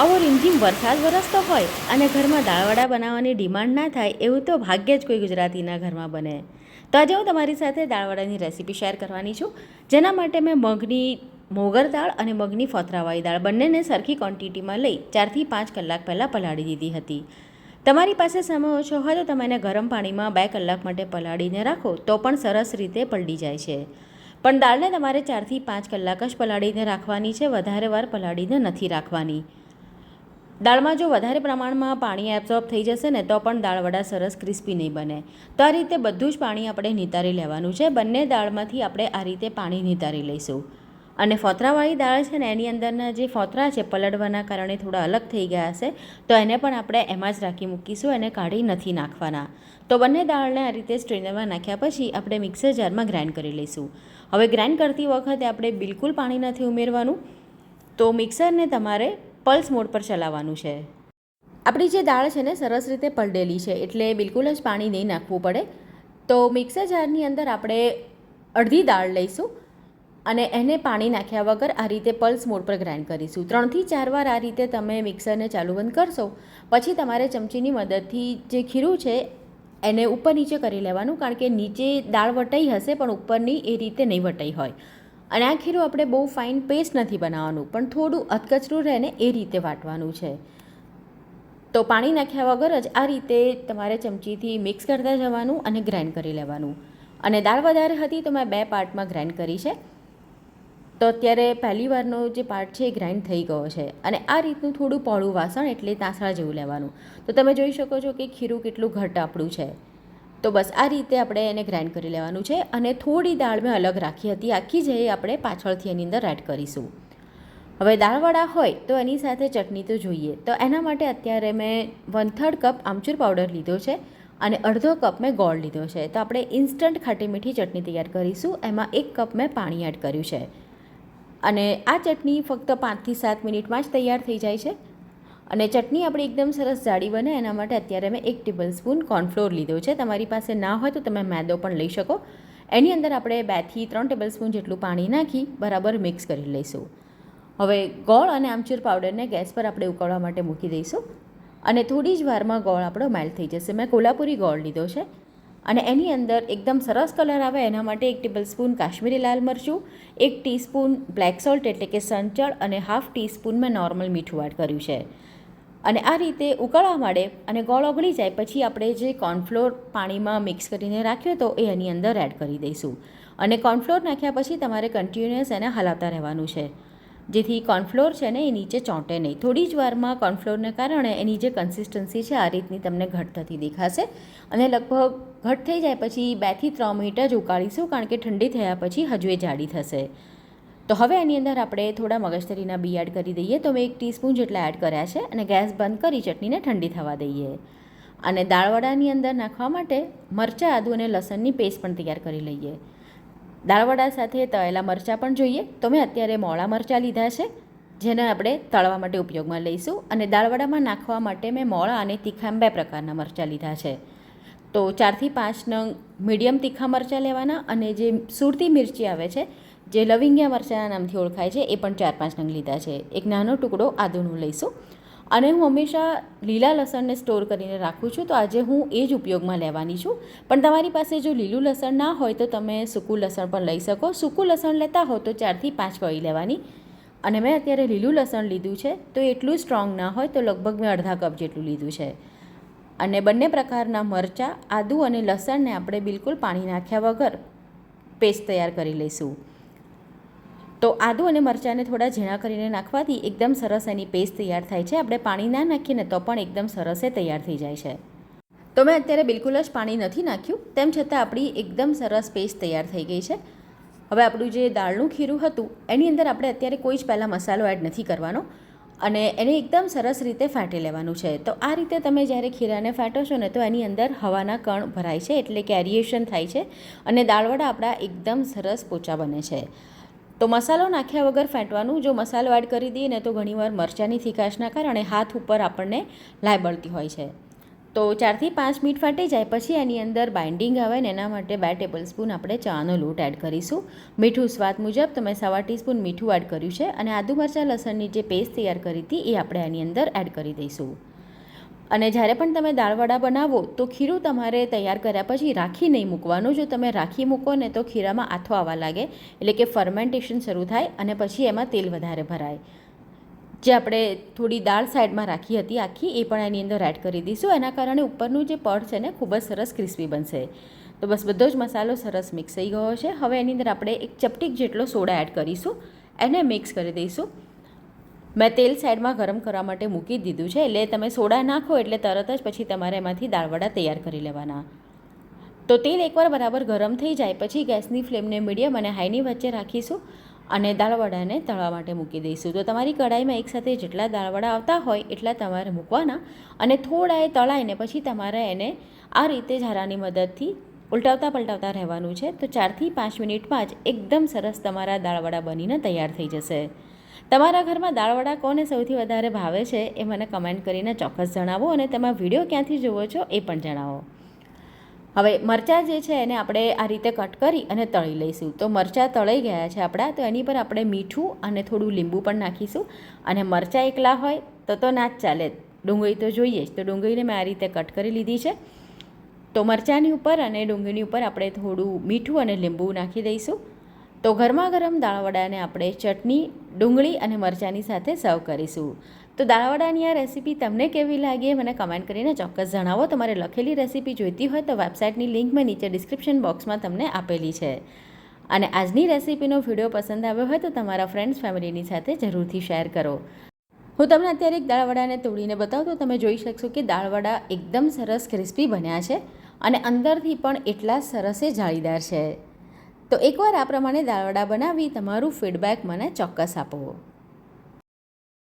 આવો રીમઝીમ વરસાદ વરસતો હોય અને ઘરમાં દાળવડા બનાવવાની ડિમાન્ડ ના થાય એવું તો ભાગ્યે જ કોઈ ગુજરાતીના ઘરમાં બને. તો આજે હું તમારી સાથે દાળવડાની રેસીપી શેર કરવાની છું, જેના માટે મેં મગની મોગર દાળ અને મગની ફોતરાવાળી દાળ બંનેને સરખી ક્વોન્ટિટીમાં લઈ ચારથી પાંચ કલાક પહેલાં પલાળી દીધી હતી. તમારી પાસે સમય ઓછો હોય તો તમે એને ગરમ પાણીમાં બે કલાક માટે પલાળીને રાખો તો પણ સરસ રીતે પલળી જાય છે. પણ દાળને તમારે ચારથી પાંચ કલાક જ પલાળીને રાખવાની છે, વધારે વાર પલાળીને નથી રાખવાની. દાળમાં જો વધારે પ્રમાણમાં પાણી એબ્ઝોર્બ થઈ જશે ને તો પણ દાળવડા સરસ ક્રિસ્પી નહીં બને. તો આ રીતે બધું જ પાણી આપણે નિતારી લેવાનું છે. બંને દાળમાંથી આપણે આ રીતે પાણી નિતારી લઈશું. અને ફોતરાવાળી દાળ છે ને, એની અંદરના જે ફોતરા છે, પલળવાના કારણે થોડા અલગ થઈ ગયા હશે, તો એને પણ આપણે એમાં જ રાખી મૂકીશું, એને કાઢી નથી નાખવાના. તો બંને દાળને આ રીતે સ્ટ્રેનરમાં નાખ્યા પછી આપણે મિક્સર જારમાં ગ્રાઇન્ડ કરી લઈશું. હવે ગ્રાઇન્ડ કરતી વખતે આપણે બિલકુલ પાણી નથી ઉમેરવાનું. તો મિક્સરને તમારે પલ્સ મોડ પર ચલાવવાનું છે. આપણી જે દાળ છે ને, સરસ રીતે પલળેલી છે, એટલે બિલકુલ જ પાણી નહીં નાખવું પડે. તો મિક્સર જારની અંદર આપણે અડધી દાળ લઈશું અને એને પાણી નાખ્યા વગર આ રીતે પલ્સ મોડ પર ગ્રાઇન્ડ કરીશું. ત્રણથી ચાર વાર આ રીતે તમે મિક્સરને ચાલુ બંધ કરશો, પછી તમારે ચમચીની મદદથી જે ખીરું છે, એને ઉપર નીચે કરી લેવાનું, કારણ કે નીચે દાળ વટાઈ હશે, પણ ઉપરની એ રીતે નહીં વટાઈ હોય. અને આ ખીરું આપણે બહુ ફાઇન પેસ્ટ નથી બનાવવાનું, પણ થોડું અધકચરું રહે ને એ રીતે વાટવાનું છે. તો પાણી નાખ્યા વગર જ આ રીતે તમારે ચમચીથી મિક્સ કરતા જવાનું અને ગ્રાઇન્ડ કરી લેવાનું. અને દાળ વધારે હતી તો મેં બે પાર્ટમાં ગ્રાઇન્ડ કરી છે. તો અત્યારે પહેલી વારનો જે પાર્ટ છે એ ગ્રાઇન્ડ થઈ ગયો છે. અને આ રીતનું થોડું પહોળું વાસણ એટલે તાંસળા જેવું લેવાનું. તો તમે જોઈ શકો છો કે ખીરું કેટલું ઘટ આપણું છે. તો બસ આ રીતે આપણે એને ગ્રાઇન્ડ કરી લેવાનું છે અને થોડી દાળ મેં અલગ રાખી હતી. આખી જે આપણે પાછળથી એની અંદર એડ કરીશું. હવે દાળવડા હોય તો એની સાથે ચટણી તો જોઈએ. તો એના માટે અત્યારે મેં one third cup amchur powder લીધો છે અને અડધો કપ મેં ગોળ લીધો છે. તો આપણે ઇન્સ્ટન્ટ ખાટી મીઠી ચટણી તૈયાર કરીશું. એમાં એક કપ મેં પાણી એડ કર્યું છે. અને આ ચટણી ફક્ત પાંચથી સાત મિનિટમાં જ તૈયાર થઈ જાય છે. અને ચટણી આપણી એકદમ સરસ જાડી બને, એના માટે અત્યારે મેં એક ટેબલ સ્પૂન કોર્નફ્લોર લીધો છે. તમારી પાસે ના હોય તો તમે મેદો પણ લઈ શકો. એની અંદર આપણે બેથી ત્રણ ટેબલ સ્પૂન જેટલું પાણી નાખી બરાબર મિક્સ કરી લઈશું. હવે ગોળ અને આમચૂર પાવડરને ગેસ પર આપણે ઉકળવા માટે મૂકી દઈશું. અને થોડી જ વારમાં ગોળ આપણો મેલ્ટ થઈ જશે. મેં કોલ્હાપુરી ગોળ લીધો છે. અને એની અંદર એકદમ સરસ કલર આવે એના માટે એક ટેબલ સ્પૂન કાશ્મીરી લાલ મરચું, એક ટીસ્પૂન બ્લેક સોલ્ટ એટલે કે સંચળ અને હાફ ટીસ્પૂન મેં નોર્મલ મીઠું એડ કર્યું છે. અને આ રીતે ઉકળવા માંડે અને ગોળ ઓગળી જાય પછી આપણે જે કોર્નફ્લોર પાણીમાં મિક્સ કરીને રાખ્યો તો એ એની અંદર એડ કરી દઈશું. અને કોર્નફ્લોર નાખ્યા પછી તમારે કન્ટિન્યુઅસ એને હલાવતા રહેવાનું છે. જેથી કોર્નફ્લોર છે ને એ નીચે ચોંટે નહીં. થોડી જ વારમાં કોર્નફ્લોરને કારણે એની જે કન્સિસ્ટન્સી છે, આ રીતની તમને ઘટ થતી દેખાશે. અને લગભગ ઘટ થઈ જાય પછી બેથી ત્રણ મિનિટ જ ઉકાળીશું, કારણ કે ઠંડી થયા પછી હજુ એ જાડી થશે. તો હવે એની અંદર આપણે થોડા મગજતરીના બી એડ કરી દઈએ. તો મેં એક ટીસ્પૂન જેટલા એડ કર્યા છે અને ગેસ બંધ કરી ચટણીને ઠંડી થવા દઈએ. અને દાળવડાની અંદર નાખવા માટે મરચાં, આદુ અને લસણની પેસ્ટ પણ તૈયાર કરી લઈએ. દાળવડા સાથે તળેલા મરચાં પણ જોઈએ. તો મેં અત્યારે મોળા મરચાં લીધા છે, જેને આપણે તળવા માટે ઉપયોગમાં લઈશું. અને દાળવડામાં નાખવા માટે મેં મોળા અને તીખા બે પ્રકારના મરચાં લીધા છે. તો ચારથી પાંચ નંગ મીડિયમ તીખા મરચાં લેવાના અને જે સુરતી મિરચી આવે છે, જે લવિંગિયા મરચાંના નામથી ઓળખાય છે, એ પણ ચાર પાંચ નંગ લીધા છે. એક નાનો ટુકડો આદુનું લઈશું. અને હું હંમેશા લીલા લસણને સ્ટોર કરીને રાખું છું, તો આજે હું એ જ ઉપયોગમાં લેવાની છું. પણ તમારી પાસે જો લીલું લસણ ના હોય તો તમે સૂકું લસણ પણ લઈ શકો. સૂકું લસણ લેતા હો તો ચારથી પાંચ કળી લેવાની. અને મેં અત્યારે લીલું લસણ લીધું છે, તો એટલું સ્ટ્રોંગ ના હોય તો લગભગ મેં અડધા કપ જેટલું લીધું છે. અને બંને પ્રકારના મરચાં, આદુ અને લસણને આપણે બિલકુલ પાણી નાખ્યા વગર પેસ્ટ તૈયાર કરી લઈશું. તો આદુ અને મરચાંને થોડા ઝીણા કરીને નાખવાથી એકદમ સરસ એની પેસ્ટ તૈયાર થાય છે. આપણે પાણી ના નાખીએને તો પણ એકદમ સરસ એ તૈયાર થઈ જાય છે. તો મેં અત્યારે બિલકુલ જ પાણી નથી નાખ્યું, તેમ છતાં આપણી એકદમ સરસ પેસ્ટ તૈયાર થઈ ગઈ છે. હવે આપણું જે દાળનું ખીરું હતું, એની અંદર આપણે અત્યારે કોઈ જ પહેલાં મસાલો એડ નથી કરવાનો અને એને એકદમ સરસ રીતે ફાટી લેવાનું છે. તો આ રીતે તમે જ્યારે ખીરાને ફાટો છો ને, તો એની અંદર હવાના કણ ભરાય છે એટલે કે એરિએશન થાય છે અને દાળવડા આપણા એકદમ સરસ પોચા બને છે. તો મસાલો નાખ્યા વગર ફેંટવાનું, જો મસાલો એડ કરી દઈએ ને તો ઘણીવાર મરચાંની થીકાશના કારણે હાથ ઉપર આપણને લાય બળતી હોય છે. તો ચારથી પાંચ મિનિટ ફાટી જાય પછી એની અંદર બાઇન્ડિંગ આવે ને એના માટે બે ટેબલ સ્પૂન આપણે ચાનો લોટ એડ કરીશું. મીઠું સ્વાદ મુજબ તો મેં સવા ટીસ્પૂન મીઠું એડ કર્યું છે અને આદુ મરચાં લસણની જે પેસ્ટ તૈયાર કરી હતી એ આપણે એની અંદર એડ કરી દઈશું. અને જ્યારે પણ તમે દાળવડા બનાવો, તો ખીરું તમારે તૈયાર કર્યા પછી રાખી નહીં મૂકવાનું. જો તમે રાખી મૂકો ને, તો ખીરામાં આથો આવવા લાગે. એટલે કે ફર્મેન્ટેશન શરૂ થાય અને પછી એમાં તેલ વધારે ભરાય. જે આપણે થોડી દાળ સાઈડમાં રાખી હતી આખી, એ પણ એની અંદર એડ કરી દઈશું. એના કારણે ઉપરનું જે પડ છે ને, ખૂબ જ સરસ ક્રિસ્પી બનશે. તો બસ બધો જ મસાલો સરસ મિક્સ થઈ ગયો છે હવે એની અંદર આપણે એક ચપટીક જેટલો સોડા એડ કરીશું. એને મિક્સ કરી દઈશું. મેં તેલ સાઈડમાં ગરમ કરવા માટે મૂકી દીધું છે. એટલે તમે સોડા નાખો એટલે તરત જ પછી તમારે એમાંથી દાળવડા તૈયાર કરી લેવાના. તો તેલ એકવાર બરાબર ગરમ થઈ જાય પછી ગેસની ફ્લેમને મીડિયમ અને હાઈની વચ્ચે રાખીશું અને દાળવડાને તળવા માટે મૂકી દઈશું. તો તમારી કઢાઈમાં એકસાથે જેટલા દાળવડા આવતા હોય એટલા તમારે મૂકવાના અને થોડા એ તળાઈને પછી તમારે એને આ રીતે ઝારાની મદદથી ઉલટાવતા પલટાવતા રહેવાનું છે. તો ચારથી પાંચ મિનિટમાં જ એકદમ સરસ તમારા દાળવડા બનીને તૈયાર થઈ જશે. તમારા ઘરમાં દાળવડા કોને સૌથી વધારે ભાવે છે એ મને કમેન્ટ કરીને ચોક્કસ જણાવો અને તેમાં વીડિયો ક્યાંથી જુઓ છો એ પણ જણાવો. હવે મરચાં જે છે એને આપણે આ રીતે કટ કરી અને તળી લઈશું. તો મરચાં તળાઈ ગયા છે આપણા, તો એની પર આપણે મીઠું અને થોડું લીંબુ પણ નાખીશું. અને મરચાં એકલા હોય તો તો ના જ ચાલે. ડુંગળી તો જોઈએ જ. તો ડુંગળીને મેં આ રીતે કટ કરી લીધી છે. તો મરચાંની ઉપર અને ડુંગળીની ઉપર આપણે થોડું મીઠું અને લીંબુ નાખી દઈશું. તો ગરમા ગરમ દાળવડાને આપણે ચટણી, ડુંગળી અને મરચાંની સાથે સર્વ કરીશું. તો દાળવડાની આ રેસીપી તમને કેવી લાગી મને કમેન્ટ કરીને ચોક્કસ જણાવો. તમારે લખેલી રેસીપી જોઈતી હોય તો વેબસાઇટની લિંક મેં નીચે ડિસ્ક્રિપ્શન બોક્સમાં તમને આપેલી છે. અને આજની રેસીપીનો વીડિયો પસંદ આવ્યો હોય તો તમારા ફ્રેન્ડ્સ, ફેમિલીની સાથે જરૂરથી શેર કરો. હું તમને અત્યારે એક દાળવડાને તોડીને બતાવું તો તમે જોઈ શકશો કે દાળવડા એકદમ સરસ ક્રિસ્પી બન્યા છે અને અંદરથી પણ એટલા સરસ જાળીદાર છે. તો એકવાર આ પ્રમાણે દાળવડા બનાવી તમારું ફીડબેક મને ચોક્કસ આપો